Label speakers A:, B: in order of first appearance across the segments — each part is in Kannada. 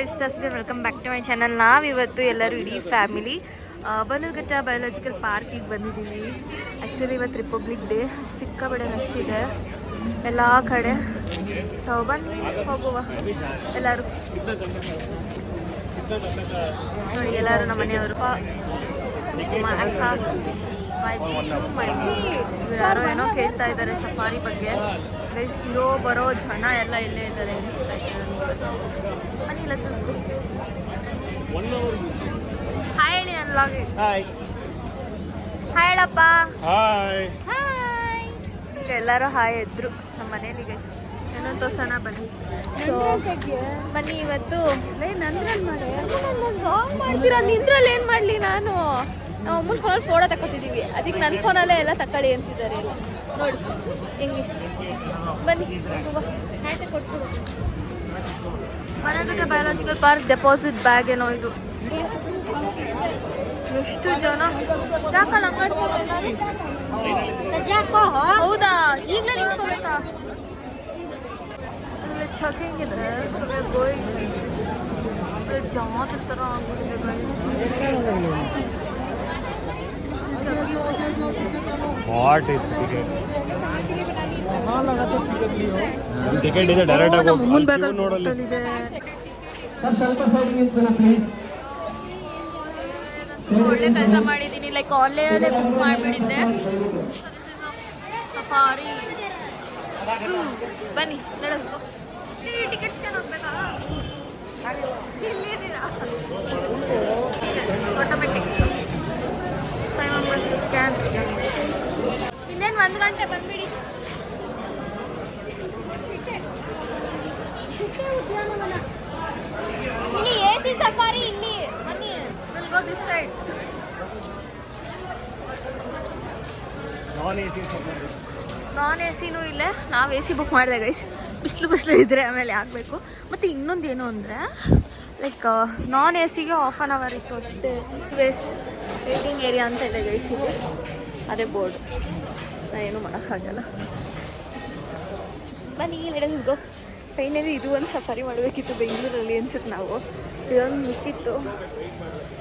A: ಹರ್ಷಿದಾಸ್ಗೆ welcome back to my channel ನಾವಿವತ್ತು ಎಲ್ಲರೂ ಇಡೀ ಫ್ಯಾಮಿಲಿ ಬನ್ನೂರ್ಘಟ್ಟ ಬಯೋಲಾಜಿಕಲ್ ಪಾರ್ಕಿಗೆ ಬಂದಿದ್ದೀವಿ. ಆ್ಯಕ್ಚುಲಿ ಇವತ್ತು ರಿಪಬ್ಲಿಕ್ ಡೇ ಸಿಕ್ಕಾಬಡೆ ರಶ್ ಇದೆ. ಎಲ್ಲ ಕಡೆ. ಸೊ ಬನ್ನಿ, ಹೋಗುವ. ಎಲ್ಲರೂ. ನೋಡಿ, ಎಲ್ಲರೂ ನಮ್ಮ ಮನೆಯವರು. ಮ- ಮೈ ಯಾರೋ ಏನೋ ಕೇಳ್ತಾ ಇದ್ದಾರೆ ಸಫಾರಿ ಬಗ್ಗೆ. ಗೈಸ್ ಇರೋ ಬರೋ ಜನ ಎಲ್ಲ ಇಲ್ಲೇ ಇದ್ದಾರೆ. ಹಾಯ್ ಹೇಳಿ ನನ್ನ ಲಾಗ್
B: ಹಾಯ್
A: ಹಾಯ್ ಹೇಳಪ್ಪ.
B: ಹಾಯ್
A: ಹಾಯ್ ಎಲ್ಲರೂ ಹಾಯ್ ಎದ್ರು. ನಮ್ಮ ಮನೇಲಿ ಗೈಸ್ ಏನೋ ತೋರ್ಸೋಣ ಬನ್ನಿ. ಸೊ ಬನ್ನಿ ಇವತ್ತು. ಮಾಡ್ತೀರಾ? ನಿಂದ್ರಲ್ಲಿ ಏನು ಮಾಡಲಿ ನಾನು? ನಾವು ಅಮ್ಮನ ಫೋನಲ್ಲಿ ಫೋಟೋ ತಗೋತಿದ್ದೀವಿ ಅದಕ್ಕೆ ನನ್ನ ಫೋನಲ್ಲೇ ಎಲ್ಲ ತಕೊಳ್ಳಿ ಅಂತಿದ್ದಾರೆ ಎಲ್ಲ ನೋಡಿ. ಹೆಂಗೆ? ಬನ್ನಿ. ಕೊಟ್ಬಿಡು ಮನೆಗೆ ಬಯೋಲಾಜಿಕಲ್ ಪಾರ್ಕ್ ಡೆಪಾಸಿಟ್ ಬ್ಯಾಗ್ ಏನೋ ಇದು. ಎಷ್ಟು ಜನ? ಯಾಕಲ್ಲ ಹೌದಾ? ಈಗಲೇ ನಿಂತ್ಕೋಬೇಕಾ? ಚೆಕಿಂಗ್ ಇದೆ. ಸೊ ವಿ ಗೋಯಿಂಗ್ ಜಾತ್ ಥರ ಆಗ್ಬಿಟ್ಟಿದೆ guys
B: what is ticket ticket ಇದೆ ಡೈರೆಕ್ಟ್ ಆಗಿ
A: ಬೇಕಾದ್ರೆ
B: ನೋಡಲ್ಲಿ.
A: ಇದೆ.
C: ಸರ್ ಸ್ವಲ್ಪ ಸೈಡ್ ನಿಂತ್ಕೊಳ್ಳಿ ಪ್ಲೀಸ್
A: ಒಳ್ಳೆ ಕೆಲಸ ಮಾಡಿದ್ದೀನಿ ಲೈಕ್ ಆನ್ಲೈನಲ್ಲೇ ಬುಕ್ ಮಾಡಿಬಿಟ್ಟಿದ್ದೆ. ಸಫಾರಿ ಬನ್ನಿ ನಡೆಸ್ಕೊ. ಟಿಕೆಟ್ಸ್ ಹೋಗ್ಬೇಕಾ ಇಲ್ಲಿದ್ದೀರಾ? ಫೈವ್ ಮೆಂಬರ್ಸ್ ಸ್ಕ್ಯಾನ್ ಇನ್ನೇನು ಒಂದು ಗಂಟೆ ಬಂದ್ಬಿಡಿ. ಇಲ್ಲಿ ಎ ಸಿ ಸಫಾರಿ ಇಲ್ಲಿ. ಬನ್ನಿ. Will go this side
B: non A
A: ಸಿನೂ ಇಲ್ಲೇ. ನಾವು ಎ ಸಿ ಬುಕ್ ಮಾಡಿದೆ ಗೈಸ್ ಬಿಸಿಲು ಬಿಸಿಲು ಇದ್ದರೆ ಆಮೇಲೆ ಆಗಬೇಕು. ಮತ್ತು ಇನ್ನೊಂದು ಏನು ಅಂದರೆ ಲೈಕ್ ನಾನ್ ಎ ಸಿಗೆ ಹಾಫ್ ಆನ್ ಅವರ್ ಇತ್ತು ಅಷ್ಟೇ. ವೇಸ್ ವೇಟಿಂಗ್ ಏರಿಯಾ ಅಂತ ಇದೆ ಗೈಸ್ ಇದೆ. ಅದೇ ಬೋರ್ಡ್ ನಾ ಏನೂ ಮಾಡೋಕ್ಕಾಗಲ್ಲ ಬನ್ನಿ ಲೆಡಸ್ ಗೋ ಫೈನಲಿ ಇದು ಒಂದು ಸಫಾರಿ ಮಾಡಬೇಕಿತ್ತು ಬೆಂಗಳೂರಲ್ಲಿ ಅನ್ಸುತ್ತೆ ನಾವು. ಇದೊಂದು ಮಿಕ್ಕಿತ್ತು.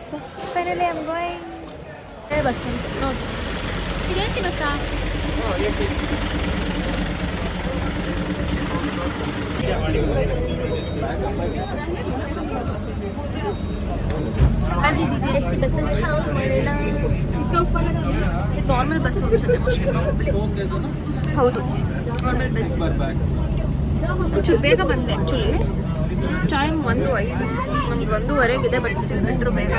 A: So finally I going A bus ಅಂತ ನೋಡಿ. ಇದೇಂತಿ ಬಸ್ಸಾ? ನಾರ್ಮಲ್ ಬಸ್ ಪ್ರಾಬಬ್ಲಿ ಹೌದು. ನಾರ್ಮಲ್ ಬಸ್ ಒಂಚೂರು ಬೇಗ ಬಂದೆ ಆ್ಯಕ್ಚುಲಿ ಟೈಮ್ ಒಂದು ಐದು, ನಮ್ದು ಒಂದೂವರೆಗಿದೆ ಬಟ್ ಸ್ಟಿಲ್ ಬೇಗ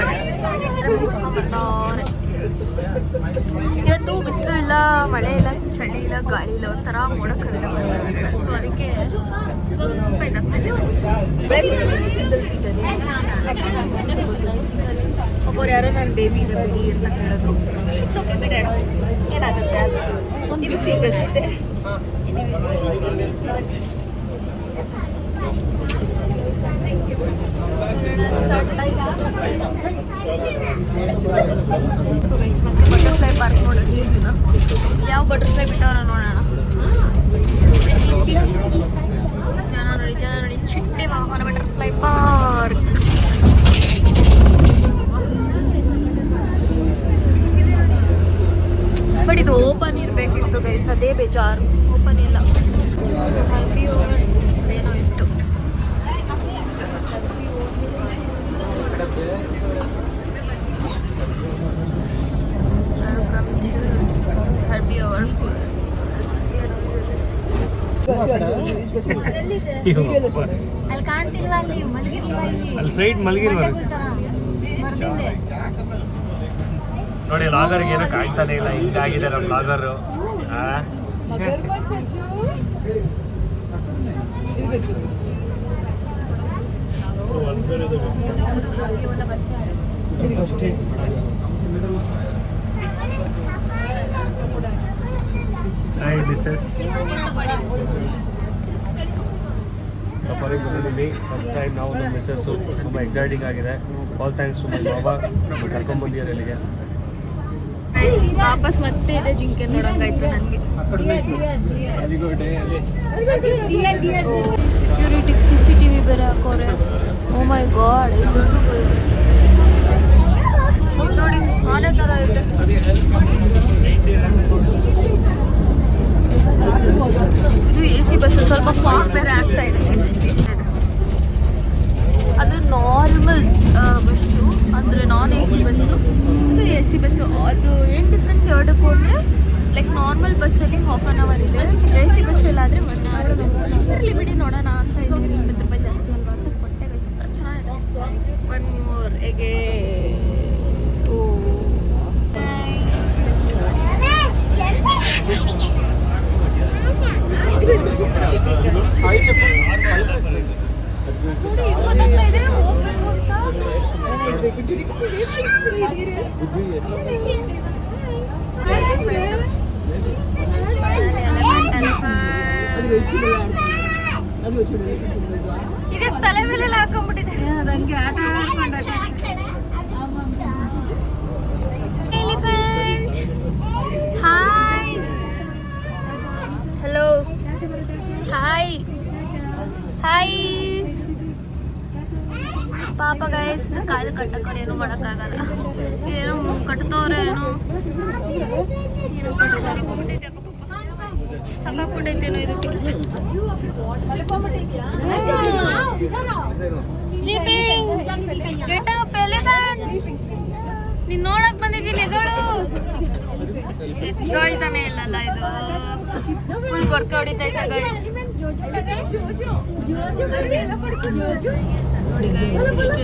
A: ಮುಗಿಸ್ಕೊಂಡ್ಬರ್ತಾರೆ ಇವತ್ತು ಬಿಸಿಲು ಇಲ್ಲ ಮಳೆ ಇಲ್ಲ ಚಳಿ ಇಲ್ಲ ಗಾಳಿ ಇಲ್ಲ ಒಂಥರ ಮೋಡ ಕಲಿತ ಸೊ ಅದಕ್ಕೆ ಸ್ವಲ್ಪ ಒಬ್ಬರು ಯಾರೋ ನನ್ನ ಬೇಬಿ ಇದೆ ಬಿಡಿ ಅಂತ ಹೇಳಿದ್ರು ಇಟ್ಸ್ ಓಕೆ ಬಿಡೋಣ ಏನಾಗುತ್ತೆ ಇದು ಸಿಂಗಲ್ಸ್ ಇದೆ. ಬಟರ್ಫ್ಲೈ ಪಾರ್ಕ್ ನೋಡೋಣ ಯಾವ ಬಟರ್ಫ್ಲೈ ಬಿಟ್ಟವನ ನೋಡೋಣ. ಜನ ನೋಡಿ ಜನ ನೋಡಿ ಚಿಟ್ಟೆ ವಾಹನ ಬಟರ್ಫ್ಲೈ ಪಾರ್ಕ್ ಬಟ್ ಇದು ಓಪನ್ ಇರಬೇಕಿತ್ತು ಗೈಸ್ ಅದೇ ಬೇಜಾರು. ಓಪನ್ ಇಲ್ಲ. ಹ್ಯಾಪಿ ಏನೋ ಇತ್ತು ವೆಲ್ಕಮ್ ಟು ಹರ್ಬಿ ಅವರ್ ಅಲ್ಲಿ ಕಾಣ್ತಿಲ್ವಾ ಅಲ್ಲಿ
B: ಅಲ್ಲಿ ಸೈಡ್. ನೋಡಿ ಲಾಗರ್ಗೆ ಏನೋ ಕಾಯ್ತಾನೆ ಇಲ್ಲ ಹಿಂಗಾಗಿದೆ ನಮ್ಮ ಲಾಗರ್ ದಿಸ್ ಇಸ್ ಸಫಾರಿ ಬಂದಿದ್ದೀವಿ. ಫಸ್ಟ್ ಟೈಮ್ ನಾವು ನಮ್ಮ ಮಿಸ್ಸಸ್ಸು ತುಂಬ ಎಕ್ಸೈಟಿಂಗ್ ಆಗಿದೆ. ಆಲ್ ಥ್ಯಾಂಕ್ಸ್ ಟು ಮೈ ಬಾಬಾ ಕರ್ಕೊಂಬಂದಿದ್ದಾರೆ ಇಲ್ಲಿಗೆ.
A: ವಾಪಸ್ ಮತ್ತೆ ಇದೆ ಜಿಂಕೆ ನೋಡಂಗಾಯ್ತು ನನಗೆ. ಸೆಕ್ಯೂರಿಟಿಗೆ ಸಿ ಸಿ ಟಿ ವಿ ಬೇರೆ ಹಾಕೋರೆ. Oh ಓ ಮೈ ಗಾಡ್ ನೋಡಿ ಆನೆ ಥರ ಇದೆ. ಇದು ಎ ಸಿ ಬಸ್ ಸ್ವಲ್ಪ ಫಾಗ್ ಬೇರೆ ಆಗ್ತಾ ಇದೆ ಅದು ನಾರ್ಮಲ್ ಬಸ್ಸು ಅಂದರೆ ನಾನ್ ಎ ಸಿ ಬಸ್ಸು ಇದು ಎ ಸಿ ಬಸ್ಸು ಅದು ಏನು ಡಿಫ್ರೆನ್ಸ್ ಎರಡಕ್ಕೂ ಅಂದರೆ ಲೈಕ್ ನಾರ್ಮಲ್ ಬಸ್ಸಲ್ಲಿ ಹಾಫ್ ಆನ್ ಅವರ್ ಇದೆ ಎ ಸಿ ಬಸ್ಸಲ್ಲಾದರೆ ಒನ್ ಅವರ್ ಇರಲಿ ಬಿಡಿ ನೋಡೋಣ ಅಂತ ಇದ್ದೀವಿ ಇಪ್ಪತ್ತು ರೂಪಾಯಿ ಜಾಸ್ತಿ ಅಲ್ವಾ ಅಂತ ಕೊಟ್ಟೆ ಸೂಪರ್ ಚೆನ್ನಾಗಿದೆ ಒನ್ ಮೋರ್ ಎಗೆ ಓ ನೋಡಿ ಇಪ್ಪತ್ತೊಂದು ಇದೆ ಹೋಗ್ಬೇಕು ಅಂತ ಇದೆ ತಲೆ ಮೇಲೆ ಹಾಕೊಂಡ್ಬಿಟ್ಟಿದೆ ಅದಂಗೆ ಆಟ ಎಲಿಫೆಂಟ್ ಹಾಯ್ ಹಾಯ್ ಪಾಪ ಗಾಯಸ್ ಕಾಲು ಕಟ್ಟಕ್ಕೋರು ಏನು ಮಾಡೋಕ್ಕಾಗಲ್ಲ. ಏನೋ ಕಟ್ತವ್ರೆ ಏನೋ? ಏನೋ ಕಟ್ಟಕ್ಕಾಗ್ಬಿಟ್ಟೈತೆ ಅಕ್ಕ ಪಾಪ. ಸಾಕಾಗ್ಬಿಟ್ಟೈತೇನೋ ಇದಕ್ಕೆ. ಸ್ಲೀಪಿಂಗ್ ನೋಡಕ್ ಬಂದಿದ್ದೀನಿ ಎದಳು ಎದ್ದೊಳ್ತಾನೆ ಇಲ್ಲಲ್ಲ ಇದು ಫುಲ್ ಗೊರ್ಕ ಹೊಡಿತೈತೆ ಗೈಸ್ ನೋಡಿ ಗೈಸ್ ಎಷ್ಟು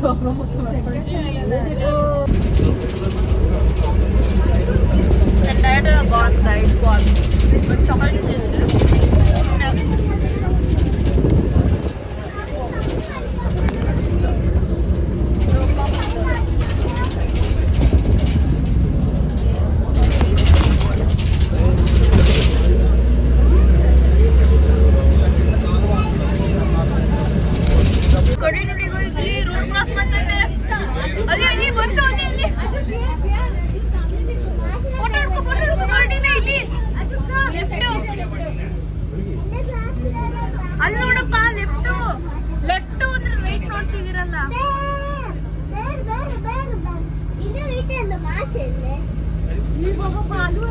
A: elephant. ನನ್ನ diet gone guide gone chocolate ತಿಂದಿದ್ರು ಕಡೆ ನೋಡಿ guys, ಇಲ್ಲಿ ರೋಡ್ ಕ್ರಾಸ್ ಮಾಡ್ತೈತೆ ಅಲ್ಲಿ ಅಲ್ಲಿ ಬಂತು ಅಲ್ಲಿ ಅಲ್ಲಿ ಫೋಟೋ ಹಿಡ್ಕೊ ಫೋಟೋ ಹಿಡ್ಕೊ ಗಾಡಿನ ಇಲ್ಲಿ ಲೆಫ್ಟ್ ಅಲ್ಲಿ ನೋಡಪ್ಪ ಲೆಫ್ಟ್ ಲೆಫ್ಟ್ ಅಂದ್ರೆ ರೈಟ್ ನೋಡ್ತಿದ್ದೀರಲ್ಲ ಅಮ್ಮ ಇಲ್ಲೂ ಡೋರ್ ಓಪನ್ ಆಯ್ತು ಓಯ್ ಗಾಡ್ ಇಷ್ಟೊಂದು ಹೈ ಸೆಕ್ಯೂರಿಟಿ ಇಲ್ಲಿ ಅಯ್ಯಯ್ಯಪ್ಪ, ಹಾಯ್ ಹಾಯ್ ಬೋಲು ಹಾಯ್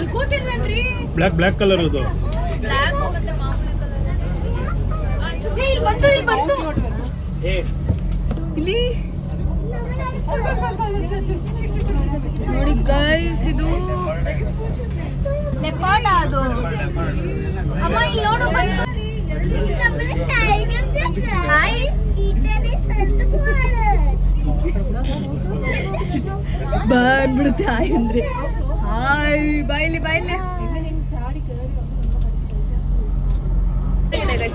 A: ಅಲ್ಲಿ ಬ್ಲಾಕ್
D: ಬ್ಲ್ಯಾಕ್ ಬ್ಲ್ಯಾಕ್ ಕಲರ್ ಅದು.
A: ಇಲ್ಲಿ ಬಂತು ಇಲ್ಲಿ ಬಂತು
B: ಏ.
A: ಇಲ್ಲಿ? ನೋಡಿ ಗೈಸ್ ಇದು ಲೆಪಾರ್ಡ್ ಅದು. ಅಮ್ಮ ಇಲ್ಲಿ ನೋಡು ಬಂತು ಹಾಯ್ ಬಂದ್ಬಿಡುತ್ತೆ ಹಾಯ್ ಅಂದ್ರೆ. ಹಾಯ್ ಬಾಯ್ಲಿ ಬಾಯ್ಲಿ.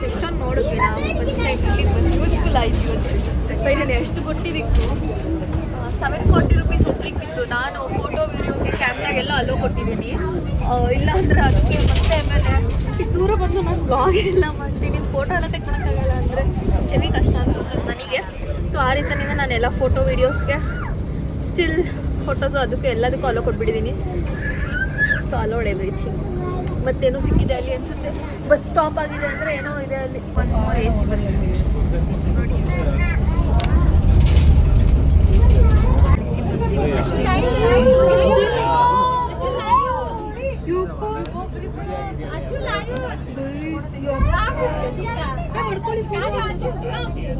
A: ಎಷ್ಟೊಂದು ನೋಡಿದ್ವಿ ನಾವು. ಫಸ್ಟ್ ಟೈಮ್ ಇಲ್ಲಿ ಬಂದು ಯೂಸ್ಫುಲ್ ಆಯ್ತು ಇವತ್ತು ಎಷ್ಟು ಕೊಟ್ಟಿದ್ದಕ್ಕು ಸೆವೆನ್ ಫಾರ್ಟಿ ರುಪೀಸ್ ಒಬ್ರಿಗೆ ಬಿತ್ತು ನಾನು ಫೋಟೋ ವಿಡಿಯೋಗೆ ಕ್ಯಾಮ್ರಾಗೆಲ್ಲ ಅಲೋ ಕೊಟ್ಟಿದ್ದೀನಿ. ಇಲ್ಲ ಅಂದ್ರೆ ಅದಕ್ಕೆ ಮತ್ತೆ ಆಮೇಲೆ ಇಷ್ಟು ದೂರ ಬಂದು ನಾನು ಬ್ಲಾಗ್ ಎಲ್ಲ ಮಾಡ್ತೀನಿ. ಫೋಟೋ ಎಲ್ಲ ತೆಗೊಳಕ್ಕಾಗಲ್ಲ ಅಂದರೆ ಹೆವಿ ಕಷ್ಟ ಅನ್ಸುತ್ತೆ ನನಗೆ. ಸೊ ಆ ರೀಸನಿಂದ ನಾನೆಲ್ಲ ಫೋಟೋ ವೀಡಿಯೋಸ್ಗೆ ಸ್ಟಿಲ್ ಫೋಟೋಸು ಅದಕ್ಕೆ ಎಲ್ಲದಕ್ಕೂ ಅಲೋ ಕೊಟ್ಬಿಟ್ಟಿದ್ದೀನಿ. ಸೊ ಅಲೋಡ್ ಎವ್ರಿಥಿಂಗ್ ಮತ್ತೇನೋ ಸಿಕ್ಕಿದೆ ಅಲ್ಲಿ ಅನ್ಸುತ್ತೆ. ಬಸ್ ಸ್ಟಾಪ್ ಆಗಿದೆ ಅಂದರೆ ಏನೋ ಇದೆ ಅಲ್ಲಿ. One more A C bus ನೋಡಿ.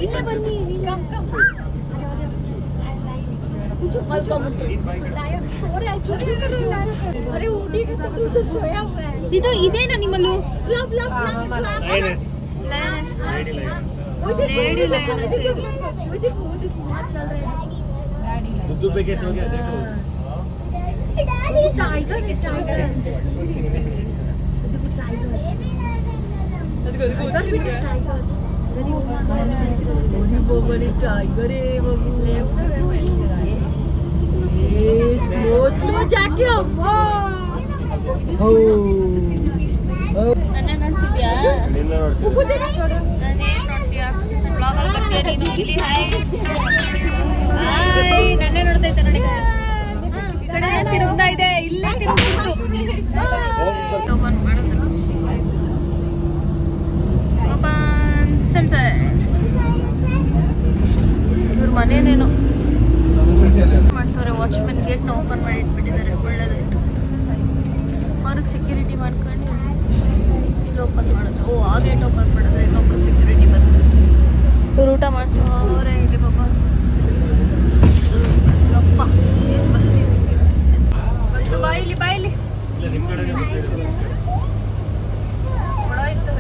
A: ಇಲ್ಲೇ ಬನ್ನಿ ಇದು ಇದೇನಾ ನಿಮ್ಮಲ್ಲೂ
B: lioness
A: lioness
B: lady lioness
A: lady lion
B: ದುಡ್ಡು ಬೇಕೆ ಹೋಗಿ ಅದಕ್ಕೆ ಹೋಗಿ
A: ನನ್ನ ನೋಡ್ತಿದ್ಯಾ ಹಾಯ್ ನೋಡ್ತಾ ಇದ್ದೆ ನೋಡಿ ಈ ಕಡೆ ಇವ್ರ ಮನೇನೇನೋ ಮಾಡ್ತಾರೆ ವಾಚ್ಮನ್ ಗೇಟ್ನ ಓಪನ್ ಮಾಡಿ ಇಟ್ಬಿಟ್ಟಿದ್ದಾರೆ, ಒಳ್ಳೇದಾಯ್ತು. ಅವ್ರಿಗೆ ಸೆಕ್ಯೂರಿಟಿ ಮಾಡ್ಕೊಂಡು ಇಲ್ಲಿ ಓಪನ್ ಮಾಡಿದ್ರು. ಓ, ಆ ಗೇಟ್ ಓಪನ್ ಮಾಡಿದ್ರೆ ಇನ್ನೊಬ್ರು ಸೆಕ್ಯೂರಿಟಿ ಬರ್ತಾರೆ ಇವ್ರು ಊಟ ಮಾಡ್ತಾರೆ ಇಲ್ಲಿ ಪಾಪ. ಯಪ್ಪ, ಏನ್ ಬಸ್. ಬಂತು ಬಾಯಿಲಿ
B: ಇಲ್ಲ ನಿಮ್ಮ ಕಡೆಗೆ ಬರ್ತಿರೋದು
A: ಹೊಡೋಯ್ತು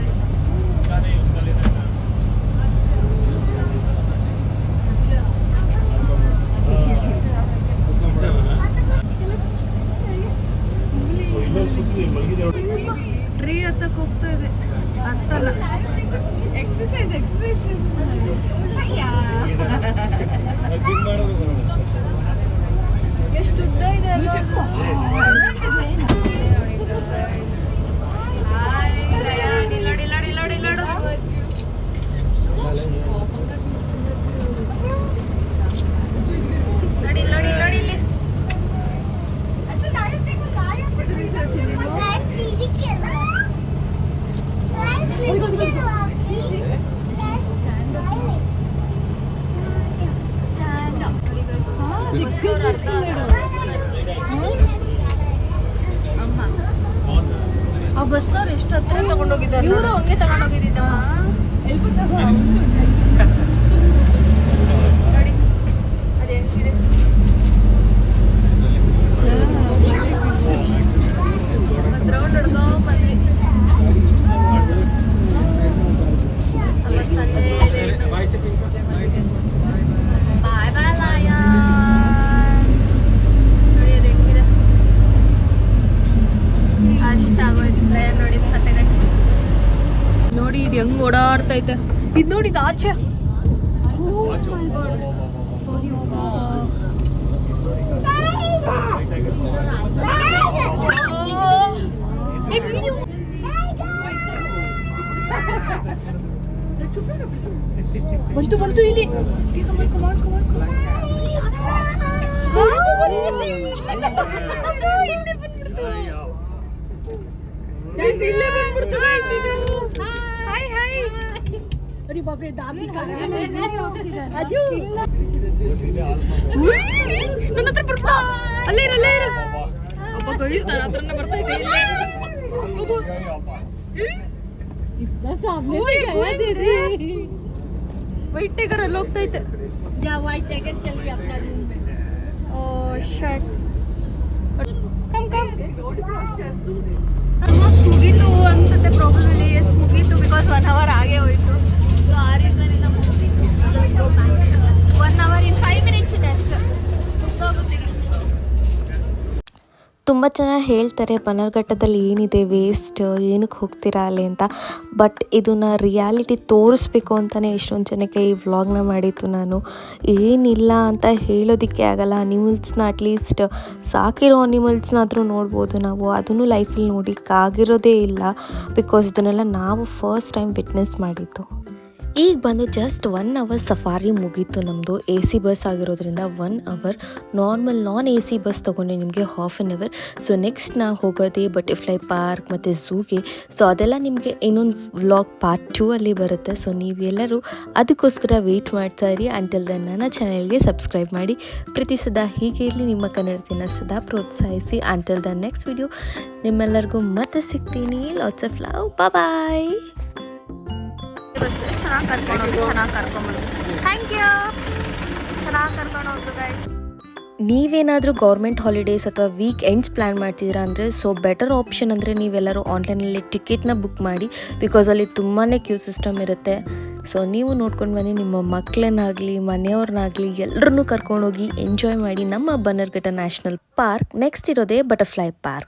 E: ಟ್ರೀ ಹತ್ತಕ್ಕೆ ಹೋಗ್ತಾ ಇದೆ ಹತ್ತಲ್ಲ
A: ಎಕ್ಸಸೈಸ್ ಎಕ್ಸಸೈಸ್
B: ಜಿಮ್ ಮಾಡೋದು ಬರೋದು.
A: ಎಷ್ಟು ಉದ್ದ ಇದೆ ನೋಡಿ ನೋಡಿ ನೋಡಿ ಇಲ್ಲಿ
E: ಆ ಬಸ್ನವ್ರು ಎಷ್ಟು ಹತ್ರ ತಗೊಂಡೋಗಿದ್ದಾರೆ
A: ಇವರು ಹಂಗೆ ತಗೊಂಡೋಗಿದ್ದೀನಮ್ಮ ನೋಡಿ ಅದು ಹೆಂಗಿದೆ ಒಂದು ರೌಂಡ್ ಹೊಡ್ಕೊಂಬಂದ್ವಿ ಆ ಬಸ್ಸಲ್ಲೇ ಇದೆ ಇನ್ನು.
B: ಬಾಯ್ ಚೆಪ್ಪಿಂಗ್
A: ಬಾಯ್ ಬಾಯ್ ಲಯನ್ ನೋಡಿ ಅದು ಹೆಂಗಿದೆ ಅಷ್ಟಾಗೋಯ್ತು ಲಯನ್ ನೋಡಿ ಕತೆಗೆ ನೋಡಿ ಇದು ಹೆಂಗ್ ಓಡಾಡ್ತೈತೆ. ಇದು ನೋಡಿ ಇದು ಆಚೆ. ಏ, video. ಬಂತು ಬಂತು ಇಲ್ಲಿ. ಬೇಗ ಮಾಡ್ಕೊ ಮಾಡ್ಕೊ ಮಾಡ್ಕೊ. ಇಲ್ಲೇ ಬಂದ್ಬಿಡ್ತು. Guys, ಇಲ್ಲೇ ಬಂದ್ಬಿಡ್ತು ಬಾಬೆ ದಾಬಿ ಅದು ನನ್ನ ಹತ್ರ ಬರ್ತಾ ಅಲ್ಲೇ ಇರು ಅಲ್ಲೇ ಇರು ಅಪ್ಪ ಗೈಸ್ ನನ್ನ ಹತ್ರನೇ ಬರ್ತಾ ಇದೆ ಇಲ್ಲಿ इतना सामने से गया दीदी वाइट टाइगर लोग तो इतने क्या वाइट टाइगर चल गया अपना रूम में ओ शर्ट कम कम ನಮ್ಮ ಸ್ಟುಡಿಯೋ
F: ಅನ್ಸುತ್ತೆ ಜನ ಹೇಳ್ತಾರೆ, ಬನರ್ಘಟ್ಟದಲ್ಲಿ ಏನಿದೆ ವೇಸ್ಟ್ ಏನಕ್ಕೆ ಹೋಗ್ತೀರಾ ಅಲ್ಲಿ ಅಂತ. ಬಟ್ ಇದನ್ನು ರಿಯಾಲಿಟಿ ತೋರಿಸ್ಬೇಕು ಅಂತಲೇ ಎಷ್ಟೊಂದು ಜನಕ್ಕೆ ಈ ವ್ಲಾಗ್ನ ಮಾಡಿದ್ದು ನಾನು. ಏನಿಲ್ಲ ಅಂತ ಹೇಳೋದಕ್ಕೆ ಆಗಲ್ಲ. ಅನಿಮಲ್ಸ್ನ ಅಟ್ಲೀಸ್ಟ್ ಸಾಕಿರೋ ಅನಿಮಲ್ಸ್ನಾದರೂ ನೋಡ್ಬೋದು ನಾವು. ಅದನ್ನು ಲೈಫಲ್ಲಿ ನೋಡೋಕ್ಕಾಗಿರೋದೇ ಇಲ್ಲ. ಬಿಕಾಸ್ ಇದನ್ನೆಲ್ಲ ನಾವು ಫಸ್ಟ್ ಟೈಮ್ ವಿಟ್ನೆಸ್ ಮಾಡಿದ್ದು. ಈಗ ಬಂದು ಜಸ್ಟ್ ಒನ್ ಅವರ್ ಸಫಾರಿ ಮುಗೀತು ನಮ್ಮದು ಎ ಸಿ ಬಸ್ ಆಗಿರೋದ್ರಿಂದ one hour normal non A C bus ತೊಗೊಂಡೆ ನಿಮಗೆ half an hour so next ನಾವು ಹೋಗೋದೇ ಬಟರ್ಫ್ಲೈ ಪಾರ್ಕ್ ಮತ್ತು ಝೂಗೆ ಸೊ ಅದೆಲ್ಲ ನಿಮಗೆ ಇನ್ನೊಂದು ವ್ಲಾಗ್ ಪಾರ್ಟ್ ಟೂ ಅಲ್ಲಿ ಬರುತ್ತೆ. ಸೊ ನೀವೆಲ್ಲರೂ ಅದಕ್ಕೋಸ್ಕರ ವೆಯ್ಟ್ ಮಾಡ್ತಾ ಇರಿ. ಅಂಟಿಲ್ ದೆನ್ ನನ್ನ ಚಾನಲ್ಗೆ ಸಬ್ಸ್ಕ್ರೈಬ್ ಮಾಡಿ. ಪ್ರತಿ ಸದಾ ಹೀಗೆ ಇರಲಿ. ನಿಮ್ಮ ಕನ್ನಡತಿನ ಸದಾ ಪ್ರೋತ್ಸಾಹಿಸಿ. ಅಂಟಿಲ್ ದ ನೆಕ್ಸ್ಟ್ ವಿಡಿಯೋ ನಿಮ್ಮೆಲ್ಲರಿಗೂ ಮತ್ತೆ ಸಿಗ್ತೀನಿ. ಲಾಟ್ಸ್ ಆಫ್ ಲವ್ ಬಾಯ್
A: ಚೆನ್ನಾಗಿ ಚೆನ್ನಾಗಿ ಥ್ಯಾಂಕ್ ಯು ಚೆನ್ನಾಗಿ ಗೈಸ್
F: ನೀವೇನಾದರೂ ಗೌರ್ಮೆಂಟ್ ಹಾಲಿಡೇಸ್ ಅಥವಾ ವೀಕ್ ಎಂಡ್ಸ್ ಪ್ಲ್ಯಾನ್ ಮಾಡ್ತಿದ್ದೀರಾ ಅಂದರೆ ಸೊ ಬೆಟರ್ ಆಪ್ಷನ್ ಅಂದರೆ ನೀವೆಲ್ಲರೂ ಆನ್ಲೈನಲ್ಲಿ ಟಿಕೆಟ್ನ ಬುಕ್ ಮಾಡಿ ಬಿಕಾಸ್ ಅಲ್ಲಿ ತುಂಬಾ ಕ್ಯೂ ಸಿಸ್ಟಮ್ ಇರುತ್ತೆ. ಸೊ ನೀವು ನೋಡ್ಕೊಂಡು ಬನ್ನಿ, ನಿಮ್ಮ ಮಕ್ಕಳನ್ನಾಗಲಿ ಮನೆಯವ್ರನ್ನಾಗಲಿ ಎಲ್ಲರನ್ನೂ ಕರ್ಕೊಂಡೋಗಿ ಎಂಜಾಯ್ ಮಾಡಿ ನಮ್ಮ ಬನ್ನರ್ಘಟ್ಟ ನ್ಯಾಷನಲ್ ಪಾರ್ಕ್ ನೆಕ್ಸ್ಟ್ ಇರೋದೇ ಬಟರ್ಫ್ಲೈ ಪಾರ್ಕ್